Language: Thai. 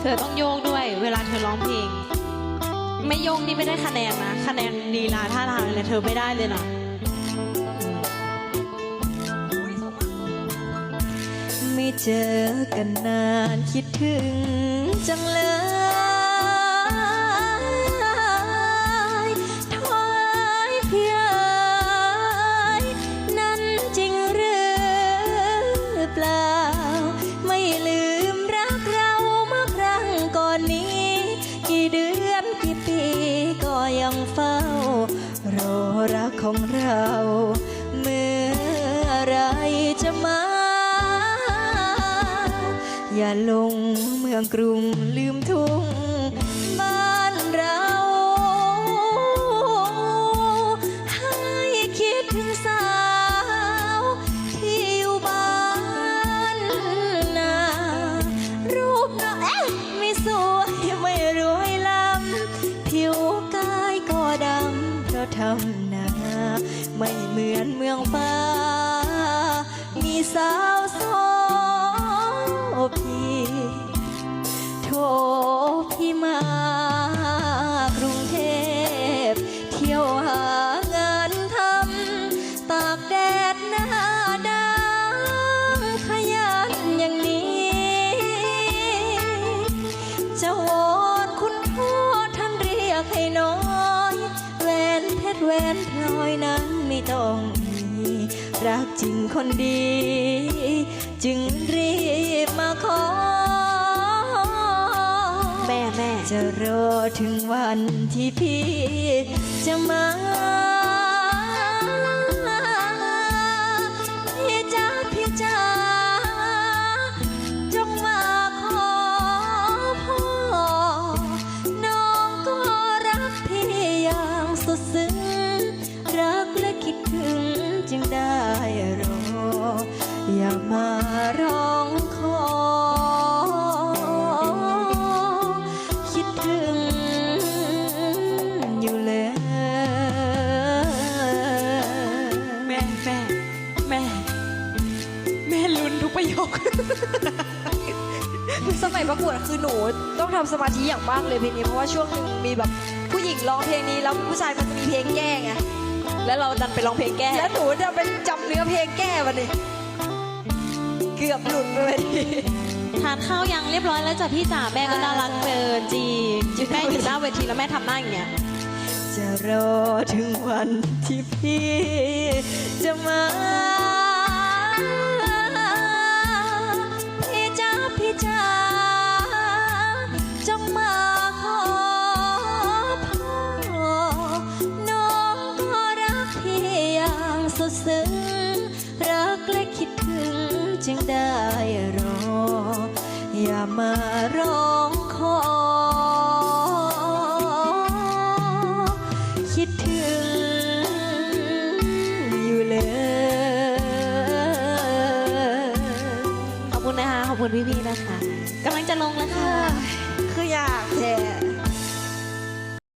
เธอต้องโยกด้วย เวลาเธอร้องเพลง ไม่โยกนี่ไม่ได้คะแนนนะ คะแนนดีลาท่าทางเลยเธอไม่ได้เลยนะไม่เจอกันนานคิดถึงจังเลย ของเรา เมื่อไรจะมา อย่าลงเมืองกรุงลืมทุ่ง ทำนา ไม่เหมือนเมืองฟ้า มีสาวโสพี่โทพี่มากรุงเทพ เที่ยวหางานทำ ตากแดดหน้าดำขยันอย่างนี้ จะวอนคุณพ่อท่านเรียกให้น้อยแหวนเพชร แหวนพลอยนั้นไม่ต้องมีรักจริงคนดี จึงรีบมาขอ แม่แม่จะรอถึงวันที่พี่จะมา ลุ้นทุกประโยคสมัยประกวดคือหนูต้องทำสมาธิอย่างมากเลยเพลงนี้เพราะว่าช่วงหนึงมีแบบผู้หญิงร้องเพลงนี้แล้วผู้ชายมันจะมีเพลงแก้ไงแล้วเราดันไปร้องเพลงแก้แล้วหนูจะเป็นจำเนื้อเพลงแก้มาดิเกือบหลุดไปเลยดิทานข้าวยังเรียบร้อยแล้วจ้ะพี่จ๋าแม่ก็น่ารักเกินจริงแม่อยู่หน้าเวทีแล้วแม่ทำหน้าอย่างเงี้ยจะรอถึงวันที่พี่จะมา สุดซึ้งรักและคิดถึงจึงได้รอ อย่ามาร้องขอ คิดถึงอยู่เลย ขอบคุณนะคะ ขอบคุณพี่ๆนะคะกำลังจะลงแล้วค่ะ